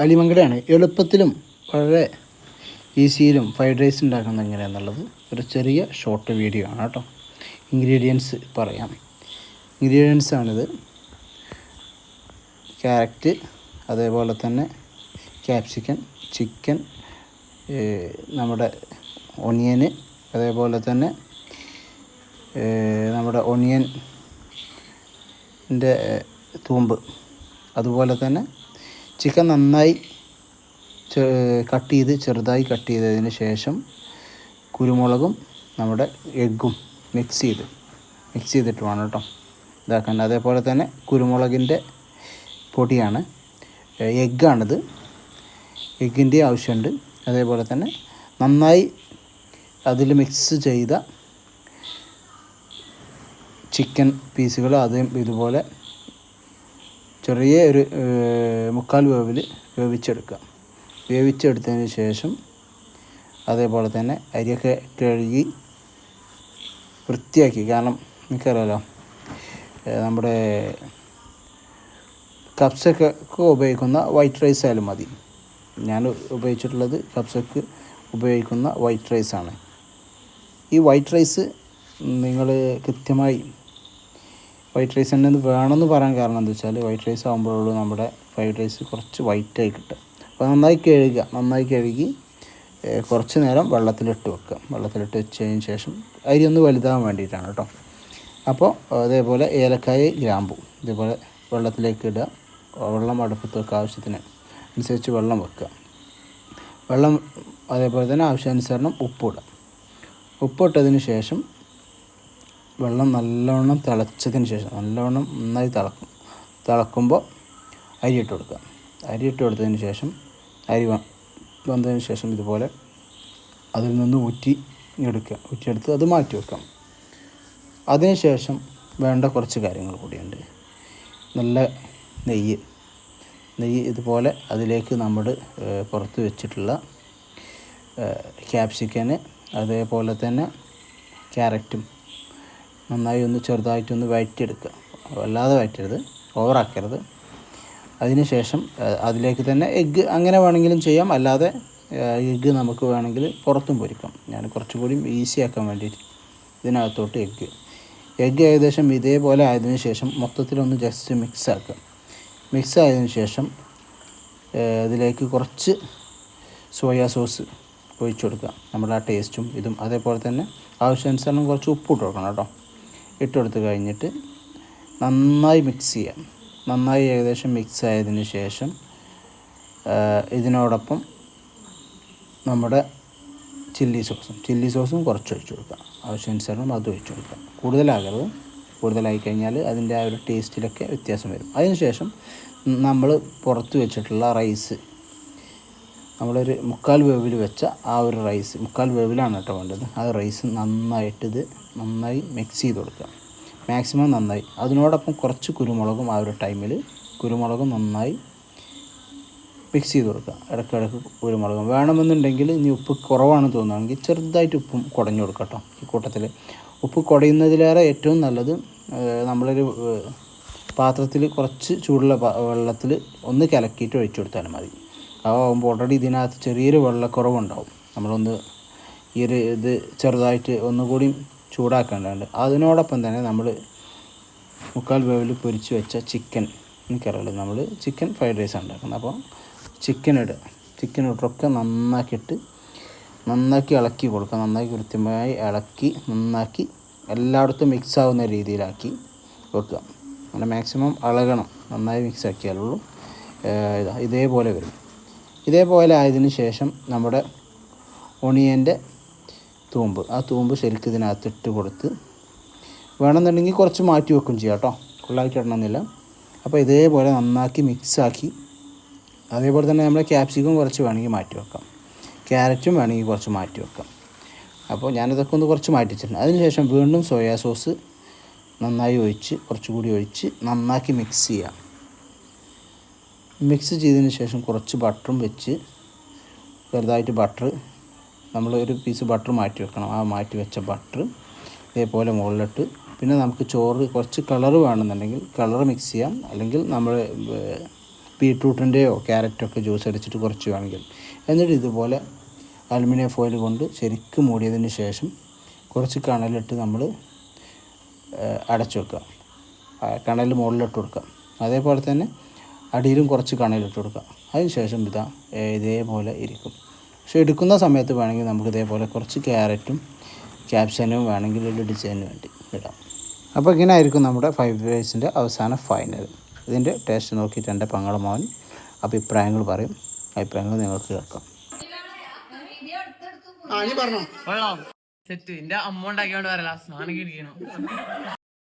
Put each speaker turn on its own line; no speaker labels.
അലിമങ്കടയാണ്. എളുപ്പത്തിലും വളരെ ഈസിയിലും fried rice ഉണ്ടാക്കുന്നത് എങ്ങനെയാണെന്നുള്ളത് ഒരു ചെറിയ ഷോർട്ട് വീഡിയോ ആണ് കേട്ടോ. ഇൻഗ്രീഡിയൻസ് പറയാം. ഇൻഗ്രീഡിയൻസ് ആണിത്. ക്യാരറ്റ് അതേപോലെ തന്നെ ക്യാപ്സിക്കൻ ചിക്കൻ നമ്മുടെ ഒണിയന് അതേപോലെ തന്നെ നമ്മുടെ ഒണിയന്റെ തൂമ്പ് അതുപോലെ തന്നെ ചിക്കൻ നന്നായി കട്ട് ചെയ്ത് ചെറുതായി കട്ട് ചെയ്തതിന് ശേഷം കുരുമുളകും നമ്മുടെ എഗ്ഗും മിക്സ് ചെയ്ത് മിക്സ് ചെയ്തിട്ട് വേണം കേട്ടോ. ഇതാക്കാൻ അതേപോലെ തന്നെ കുരുമുളകിന്റെ പൊടിയാണ്. എഗ്ഗാണിത്. എഗ്ഗിന്റെ ആവശ്യമുണ്ട്. അതേപോലെ തന്നെ നന്നായി അതിൽ മിക്സ് ചെയ്ത ചിക്കൻ പീസുകൾ അതും ഇതുപോലെ ചെറിയ ഒരു മുക്കാൽ വേവിൽ വേവിച്ചെടുക്കുക. വേവിച്ചെടുത്തതിന് ശേഷം അതേപോലെ തന്നെ അരിയൊക്കെ കഴുകി വൃത്തിയാക്കി. കാരണം എനിക്കറിയാലോ നമ്മുടെ കപ്സൊക്കെ ഉപയോഗിക്കുന്ന വൈറ്റ് റൈസ് ആയാലും മതി. ഞാൻ ഉപയോഗിച്ചിട്ടുള്ളത് കപ്സക്ക് ഉപയോഗിക്കുന്ന വൈറ്റ് റൈസാണ്. ഈ വൈറ്റ് റൈസ് നിങ്ങൾ കൃത്യമായി വൈറ്റ് റൈസ് തന്നെ വേണമെന്ന് പറയാൻ കാരണം എന്താ വെച്ചാൽ വൈറ്റ് റൈസ് ആകുമ്പോഴുള്ളൂ നമ്മുടെ ഫ്രൈഡ് റൈസ് കുറച്ച് വൈറ്റായി കിട്ടുക അപ്പോൾ നന്നായി കഴുകുക. നന്നായി കഴുകി കുറച്ച് നേരം വെള്ളത്തിലിട്ട് വെക്കുക. വെള്ളത്തിലിട്ട് വെച്ചതിന് ശേഷം അരി ഒന്ന് വലുതാകാൻ വേണ്ടിയിട്ടാണ് കേട്ടോ. അപ്പോൾ അതേപോലെ ഏലക്കായ ഗ്രാമ്പു ഇതേപോലെ വെള്ളത്തിലേക്ക് ഇടുക. വെള്ളം അടുപ്പത്ത് വെക്കുക ആവശ്യത്തിന്. അനുസരിച്ച് വെള്ളം വെക്കുക. വെള്ളം അതേപോലെ തന്നെ ആവശ്യാനുസരണം ഉപ്പ് ഉപ്പിടുക ഉപ്പിട്ടതിന് ശേഷം വെള്ളം നല്ലവണ്ണം തിളച്ചതിന് ശേഷം നല്ലവണ്ണം നന്നായി തിളക്കും. തിളക്കുമ്പോൾ അരി ഇട്ട് കൊടുക്കുക. അരി ഇട്ട് കൊടുത്തതിന് ശേഷം അരി വന്നതിന് ശേഷം ഇതുപോലെ അതിൽ നിന്ന് ഊറ്റി എടുക്കുക. ഊറ്റിയെടുത്ത് അത് മാറ്റി വെക്കാം. അതിനുശേഷം വേണ്ട കുറച്ച് കാര്യങ്ങൾ കൂടിയുണ്ട്. നല്ല നെയ്യ്. നെയ്യ് ഇതുപോലെ അതിലേക്ക് നമ്മൾ പുറത്ത് വെച്ചിട്ടുള്ള ക്യാപ്സിക്കന് അതേപോലെ തന്നെ ക്യാരറ്റും നന്നായി ഒന്ന് ചെറുതായിട്ടൊന്ന് വഴറ്റിയെടുക്കുക വല്ലാതെ വഴറ്റരുത് ഓവറാക്കരുത്. അതിനുശേഷം ശേഷം അതിലേക്ക് തന്നെ എഗ്ഗ് അങ്ങനെ വേണമെങ്കിലും ചെയ്യാം. അല്ലാതെ എഗ്ഗ് നമുക്ക് വേണമെങ്കിൽ പുറത്തും പൊരിക്കാം. ഞാൻ കുറച്ചുകൂടി ഈസി ആക്കാൻ വേണ്ടിയിട്ട് ഇതിനകത്തോട്ട് എഗ്ഗ്. എഗ്ഗ് ഏകദേശം ഇതേപോലെ ആയതിനു ശേഷം മൊത്തത്തിലൊന്ന് ജസ്റ്റ് മിക്സ് ആക്കുക മിക്സ് ആയതിനു ശേഷം ഇതിലേക്ക് കുറച്ച് സോയാ സോസ് ഒഴിച്ചു കൊടുക്കുക. നമ്മുടെ ആ ടേസ്റ്റും ഇതും അതേപോലെ തന്നെ ആവശ്യാനുസരണം കുറച്ച് ഉപ്പ് ഇട്ട് കൊടുക്കണം കേട്ടോ. ഇട്ട് കൊടുത്ത് കഴിഞ്ഞിട്ട് നന്നായി മിക്സ് ചെയ്യാം. നന്നായി ഏകദേശം മിക്സ് ആയതിന് ശേഷം ഇതിനോടൊപ്പം നമ്മുടെ ചില്ലി സോസും ചില്ലി സോസും കുറച്ച് ഒഴിച്ചു കൊടുക്കാം. ആവശ്യാനുസരണം അത് ഒഴിച്ചു കൊടുക്കാം. കൂടുതലാകരുത്. കൂടുതലായി കഴിഞ്ഞാൽ അതിന്റെ ആ ഒരു ടേസ്റ്റിലൊക്കെ വ്യത്യാസം വരും. അതിനുശേഷം നമ്മൾ പുറത്ത് വെച്ചിട്ടുള്ള റൈസ് നമ്മളൊരു മുക്കാൽ വേവിൽ വെച്ച ആ ഒരു റൈസ് മുക്കാൽ വേവിലാണ് കേട്ടോ വേണ്ടത്. ആ റൈസ് നന്നായിട്ട് ഇത് നന്നായി മിക്സ് ചെയ്ത് കൊടുക്കുക. മാക്സിമം നന്നായി. അതിനോടൊപ്പം കുറച്ച് കുരുമുളകും ആ ഒരു ടൈമിൽ കുരുമുളകും നന്നായി മിക്സ് ചെയ്ത് കൊടുക്കുക. ഇടയ്ക്കിടയ്ക്ക് കുരുമുളകും. വേണമെന്നുണ്ടെങ്കിൽ ഇനി ഉപ്പ് കുറവാണെന്ന് തോന്നുകയാണെങ്കിൽ ചെറുതായിട്ട് ഉപ്പും കുടഞ്ഞു കൊടുക്കുക ഈ കൂട്ടത്തിൽ. ഉപ്പ് കുടയുന്നതിലേറെ ഏറ്റവും നല്ലത് നമ്മളൊരു പാത്രത്തിൽ കുറച്ച് ചൂടുള്ള വെള്ളത്തിൽ ഒന്ന് കലക്കിയിട്ട് ഒഴിച്ചു കൊടുത്താലും മതി. അതാകുമ്പോൾ ഓൾറെഡി ഇതിനകത്ത് ചെറിയൊരു വെള്ളക്കുറവുണ്ടാവും. നമ്മളൊന്ന് ഈ ഒരു ഇത് ചെറുതായിട്ട് ഒന്നുകൂടി ചൂടാക്കേണ്ടതുണ്ട് അതിനോടൊപ്പം തന്നെ നമ്മൾ മുക്കാൽ വേവിൽ പൊരിച്ച് വെച്ച ചിക്കൻ എനിക്കറിയില്ല നമ്മൾ ചിക്കൻ ഫ്രൈഡ് റൈസ് ഉണ്ടാക്കുന്നത് അപ്പോൾ ചിക്കൻ ഇടുക. ചിക്കൻ ഇട്ടൊക്കെ നന്നാക്കിയിട്ട് നന്നാക്കി ഇളക്കി കൊടുക്കുക. നന്നാക്കി കൃത്യമായി ഇളക്കി നന്നാക്കി എല്ലായിടത്തും മിക്സ് ആവുന്ന രീതിയിലാക്കി വെക്കുക. അങ്ങനെ മാക്സിമം ഇളകണം. നന്നായി മിക്സ് ആക്കിയാലുള്ളൂ ഇതേപോലെ വരും. ഇതേപോലെ ആയതിനു ശേഷം നമ്മുടെ ഒണിയന്റെ തൂമ്പ്. ആ തൂമ്പ് ശരിക്കും ഇതിനകത്ത് ഇട്ട് കൊടുത്ത് വേണമെന്നുണ്ടെങ്കിൽ കുറച്ച് മാറ്റി വെക്കും ചെയ്യാം കേട്ടോ. ഫുള്ളാക്കി ഇടണമെന്നില്ല അപ്പോൾ ഇതേപോലെ നന്നാക്കി മിക്സാക്കി അതേപോലെ തന്നെ നമ്മുടെ ക്യാപ്സിക്കം കുറച്ച് വേണമെങ്കിൽ മാറ്റി വെക്കാം. ക്യാരറ്റും വേണമെങ്കിൽ കുറച്ച് മാറ്റി വെക്കാം. അപ്പോൾ ഞാനിതൊക്കെ ഒന്ന് കുറച്ച് മാറ്റി വെച്ചിട്ടുണ്ട്. അതിനുശേഷം വീണ്ടും സോയാ സോസ് നന്നായി ഒഴിച്ച് കുറച്ചുകൂടി ഒഴിച്ച് നന്നാക്കി മിക്സ് ചെയ്യാം. മിക്സ് ചെയ്തതിന് ശേഷം കുറച്ച് ബട്ടറും വെച്ച് ചെറുതായിട്ട് ബട്ടർ നമ്മൾ ഒരു പീസ് ബട്ടർ മാറ്റി വെക്കണം. ആ മാറ്റി വെച്ച ബട്ടർ ഇതേപോലെ മുകളിലിട്ട്. പിന്നെ നമുക്ക് ചോറ് കുറച്ച് കളർ വേണമെന്നുണ്ടെങ്കിൽ കളർ മിക്സ് ചെയ്യാം. അല്ലെങ്കിൽ നമ്മൾ ബീട്രൂട്ടിന്റെയോ ക്യാരറ്റൊക്കെ ജ്യൂസ് അടിച്ചിട്ട് കുറച്ച് വേണമെങ്കിൽ. എന്നിട്ട് ഇതുപോലെ അലുമിനിയം ഫോയിൽ കൊണ്ട് ശരിക്കും മൂടിയതിന് ശേഷം കുറച്ച് കണലിട്ട് നമ്മൾ അടച്ചു വെക്കുക. കണൽ മുകളിലിട്ട് കൊടുക്കുക. അതേപോലെ തന്നെ അടിയിലും കുറച്ച് കണയിലിട്ട് കൊടുക്കുക. അതിന് ശേഷം ഇതാ ഇതേപോലെ ഇരിക്കും. പക്ഷേ എടുക്കുന്ന സമയത്ത് വേണമെങ്കിൽ നമുക്ക് ഇതേപോലെ കുറച്ച് ക്യാരറ്റും ക്യാപ്ഷനും വേണമെങ്കിൽ ഒരു ഡിസൈന് വേണ്ടി ഇടാം. അപ്പോൾ ഇങ്ങനെ ആയിരിക്കും നമ്മുടെ ഫൈവ് റൈസിന്റെ അവസാന ഫൈനൽ. ഇതിന്റെ ടേസ്റ്റ് നോക്കിയിട്ട് എന്റെ പങ്കളമാവൻ മോൻ അഭിപ്രായങ്ങൾ പറയും. അഭിപ്രായങ്ങൾ നിങ്ങൾക്ക് കേൾക്കാം.
ആ നീ പറഞ്ഞോ.
കൊള്ളാം. സെറ്റ്. എന്റെ അമ്മ ഉണ്ടാക്കിയോണ്ട് പറയല. സ്നാനം കിടിക്കണം